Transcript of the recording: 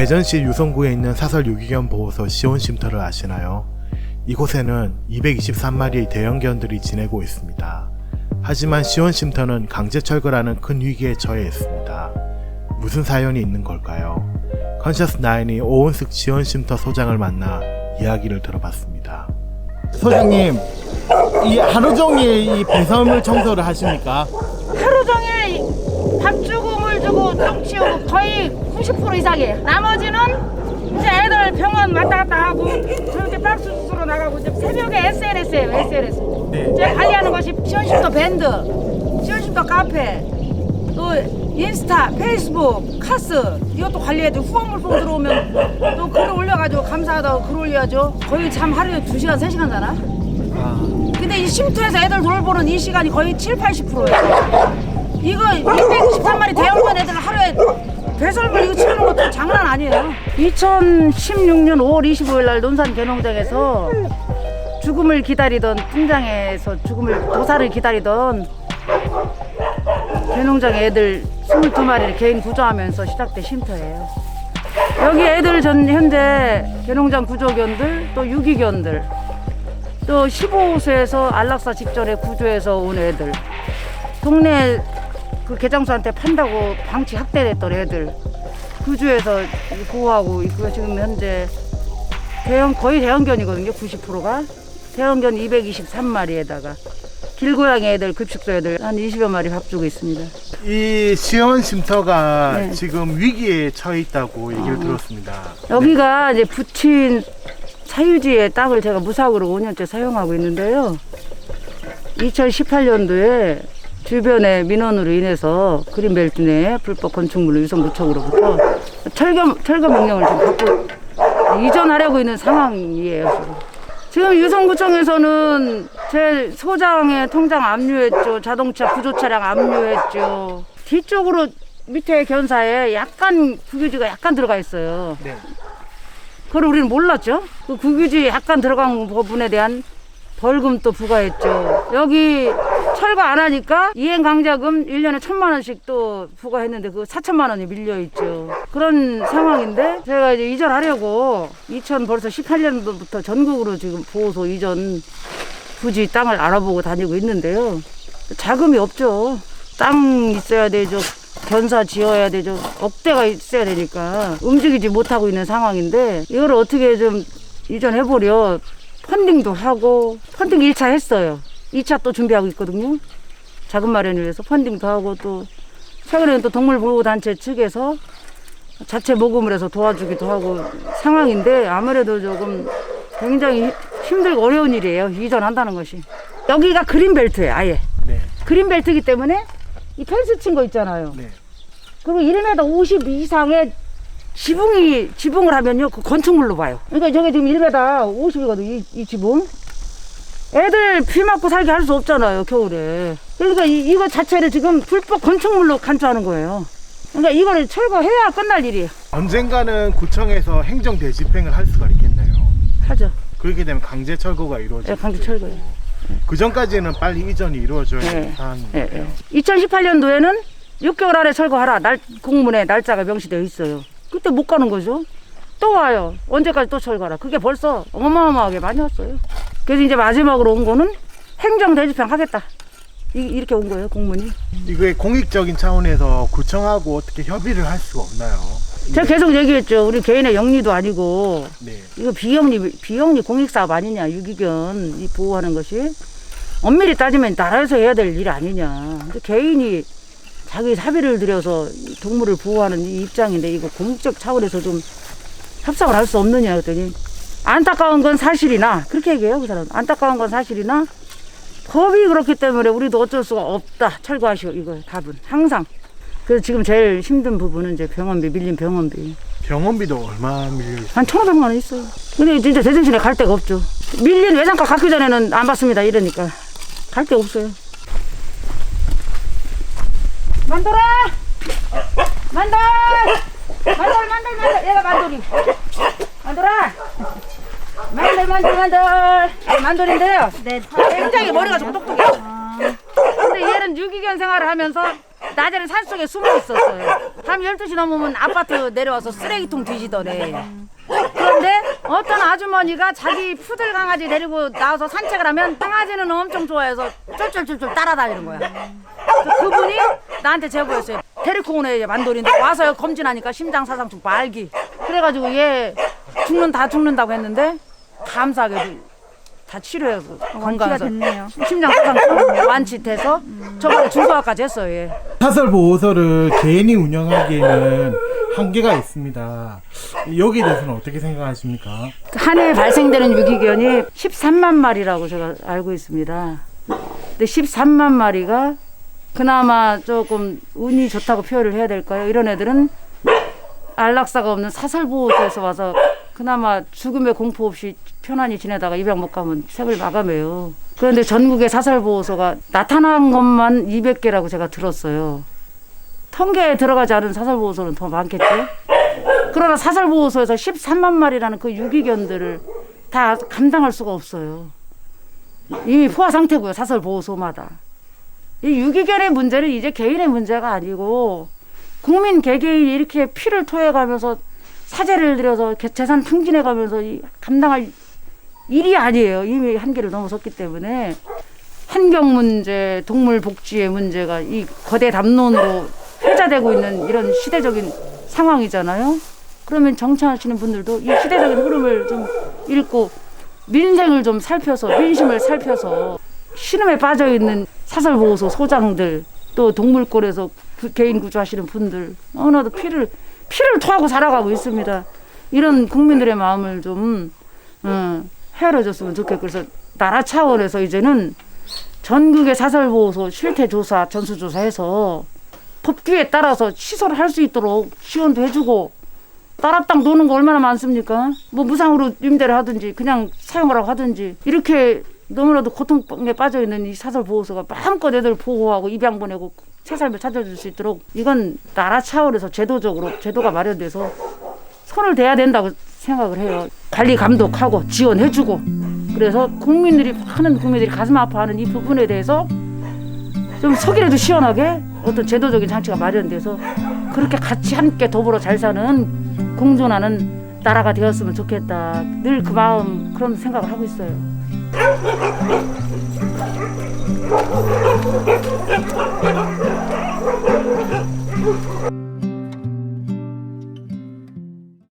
대전시 유성구에 있는 사설 유기견 보호소 시온쉼터를 아시나요? 이곳에는 223마리의 대형견들이 지내고 있습니다. 하지만 시온쉼터는 강제 철거라는 큰 위기에 처해 있습니다. 무슨 사연이 있는 걸까요? 컨셔스 나인이 오은숙 시온쉼터 소장을 만나 이야기를 들어봤습니다. 소장님, 이 하루 종일 이 배설물 청소를 하십니까? 하루 종일 밥 주고 물 주고 똥 치우고 거의 90% 이상이에요. 나머지는 이제 애들 병원 왔다 갔다 하고 저렇게 박스 주스로 나가고 이제 새벽에 SNS예요, SNS. 네. 이제 관리하는 것이 시원쉼터 밴드, 시원쉼터 카페, 또 인스타, 페이스북, 카스 이것도 관리해도 후원 물품 들어오면 또 글을 올려가지고 감사하다고 글 올려야죠. 거의 참 하루에 2시간, 3시간 자나? 근데 이 쉼터에서 애들 돌보는 이 시간이 거의 7, 80%예요. 이거 223마리 대형견 애들 하루에 배설물 이거 치우는 것도 장난 아니에요. 2016년 5월 25일 날 논산 개농장에서 죽음을 기다리던 팀장에서 죽음을 도사를 기다리던 개농장 애들 22마리를 개인 구조하면서 시작된 쉼터예요. 여기 애들 전 현재 개농장 구조견들 또 유기견들 또 15세에서 안락사 직전에 구조해서 온 애들 동네 그 개장수한테 판다고 방치 학대됐던 애들 구조해서 보호하고 있고요 지금 현재 대형 거의 대형견이거든요 90%가 대형견 223마리에다가 길고양이 애들 급식소 애들 한 20여 마리 밥 주고 있습니다 이 시온쉼터가 네. 지금 위기에 처해 있다고 얘기를 들었습니다. 여기가 이제 부친 사유지의 땅을 제가 무상으로 5년째 사용하고 있는데요. 2018년도에 주변의 민원으로 인해서 그린벨트 내 불법 건축물로 유성구청으로부터 철거, 철거 명령을 지금 받고 이전하려고 있는 상황이에요. 지금. 지금 유성구청에서는 제 소장의 통장 압류했죠. 자동차 구조차량 압류했죠. 뒤쪽으로 밑에 견사에 약간 구규지가 약간 들어가 있어요. 네. 그걸 우리는 몰랐죠. 그 국유지 약간 들어간 부분에 대한 벌금도 부과했죠. 여기 철거 안 하니까 이행 강자금 1년에 천만 원씩 또 부과했는데 그 4천만 원이 밀려 있죠. 그런 상황인데 제가 이제 이전하려고 2000 벌써 18년도부터 전국으로 지금 보호소 이전 부지 땅을 알아보고 다니고 있는데요. 자금이 없죠. 땅 있어야 되죠. 견사 지어야 되죠. 억대가 있어야 되니까 움직이지 못하고 있는 상황인데 이걸 어떻게 좀 이전해보려 펀딩도 하고 펀딩 1차 했어요. 2차 또 준비하고 있거든요. 자금 마련을 위해서 펀딩도 하고 또 최근에는 또 동물보호단체 측에서 자체 모금을 해서 도와주기도 하고 상황인데 아무래도 조금 굉장히 힘들고 어려운 일이에요. 이전한다는 것이. 여기가 그린벨트예요, 아예. 네. 그린벨트이기 때문에 이 펜스 친 거 있잖아요. 네. 그리고 1m 50 이상의 지붕이 지붕을 하면요 그 건축물로 봐요. 그러니까 저게 지금 1m 50이거든 이, 이 지붕. 애들 비 맞고 살게 할 수 없잖아요 겨울에. 그러니까 이, 이거 자체를 지금 불법 건축물로 간주하는 거예요. 그러니까 이거를 철거해야 끝날 일이에요. 언젠가는 구청에서 행정 대집행을 할 수가 있겠네요. 하죠. 그렇게 되면 강제 철거가 이루어지죠. 네, 강제 철거요. 그 전까지는 빨리 이전이 이루어져야. 되는. 예, 예. 2018년도에는 6개월 안에 철거하라 날 공문에 날짜가 명시되어 있어요. 그때 못 가는 거죠. 또 와요. 언제까지 또 철거하라. 그게 벌써 어마어마하게 많이 왔어요. 그래서 이제 마지막으로 온 거는 행정 대집행 하겠다. 이, 이렇게 온 거예요, 공문이. 이게 공익적인 차원에서 구청하고 어떻게 협의를 할 수가 없나요? 제가 계속 얘기했죠. 우리 개인의 영리도 아니고 네. 이거 비영리 비영리 공익사업 아니냐 유기견 이 보호하는 것이 엄밀히 따지면 나라에서 해야 될 일 아니냐. 근데 개인이 자기 사비를 들여서 이 동물을 보호하는 이 입장인데 이거 공적 차원에서 좀 협상을 할 수 없느냐 했더니 안타까운 건 사실이나 그렇게 얘기해요 그 사람. 안타까운 건 사실이나 법이 그렇기 때문에 우리도 어쩔 수가 없다 철거하시오 이거 답은 항상. 그래서 지금 제일 힘든 부분은 이제 병원비 밀린 병원비. 병원비도 얼마 밀려 있어요? 한 천오백만 원 있어요. 근데 진짜 제정신에 갈 데가 없죠. 밀린 외상값 갚기 전에는 안 받습니다. 이러니까. 갈 데 없어요. 만돌아! 만돌! 만돌, 만돌, 만돌. 얘가 만돌이. 만돌아! 만돌, 만돌, 만돌. 얘 만돌인데요. 굉장히 머리가 좀 똑똑해요. 근데 얘는 유기견 생활을 하면서 낮에는 산속에 숨어 있었어요. 밤 12시 넘으면 아파트 내려와서 쓰레기통 뒤지더래. 그런데 어떤 아주머니가 자기 푸들 강아지 데리고 나와서 산책을 하면 강아지는 엄청 좋아해서 쫄쫄쫄쫄 따라다니는 거야. 그- 그분이 나한테 제보했어요. 데리고 오네 만돌인데 와서 검진하니까 심장 사상충 말기. 그래가지고 얘 죽는 다 죽는다고 했는데 감사하게도 다 치료해서 건강해서 됐네요. 심장 사상충 완치돼서 저번에 중소화까지 했어요. 얘. 사설 보호소를 개인이 운영하기에는 한계가 있습니다. 여기에 대해서는 어떻게 생각하십니까? 한 해 발생되는 유기견이 13만 마리라고 제가 알고 있습니다. 근데 13만 마리가 그나마 조금 운이 좋다고 표현을 해야 될까요? 이런 애들은 안락사가 없는 사설보호소에서 와서 그나마 죽음의 공포 없이 편안히 지내다가 입양 못 가면 생을 마감해요. 그런데 전국의 사설보호소가 나타난 것만 200개라고 제가 들었어요. 통계에 들어가지 않은 사설보호소는 더 많겠죠? 그러나 사설보호소에서 13만 마리라는 그 유기견들을 다 감당할 수가 없어요. 이미 포화 상태고요, 사설보호소마다. 이 유기견의 문제는 이제 개인의 문제가 아니고 국민 개개인이 이렇게 피를 토해가면서 드려서 개- 재산 탕진해가면서 이 감당할 일이 아니에요. 이미 한계를 넘어섰기 때문에 환경 문제, 동물 복지의 문제가 이 거대 담론으로 회자되고 있는 이런 시대적인 상황이잖아요. 그러면 정치하시는 분들도 이 시대적인 흐름을 좀 읽고 민생을 좀 살펴서 민심을 살펴서 신음에 빠져 있는 사설 보호소 소장들 또 동물권에서 구- 개인 구조하시는 분들 어느도 피를 피를 토하고 살아가고 있습니다. 이런 국민들의 마음을 좀 어, 헤아려줬으면 좋겠고 그래서 나라 차원에서 이제는 전국의 사설보호소 실태조사 전수조사해서 법규에 따라서 시설을 할 수 있도록 지원도 해주고 따라땅 노는 거 얼마나 많습니까? 뭐 무상으로 임대를 하든지 그냥 사용하라고 하든지 이렇게 너무나도 고통에 빠져 있는 이 사설 보호소가 마음껏 애들 보호하고 입양 보내고 새 삶을 찾아줄 수 있도록 이건 나라 차원에서 제도적으로 제도가 마련돼서 손을 대야 된다고 생각을 해요. 관리 감독하고 지원해주고 그래서 국민들이 많은 국민들이 가슴 아파하는 이 부분에 대해서 좀 속이라도 시원하게 어떤 제도적인 장치가 마련돼서 그렇게 같이 함께 더불어 잘 사는 공존하는 나라가 되었으면 좋겠다. 늘 그 마음 그런 생각을 하고 있어요.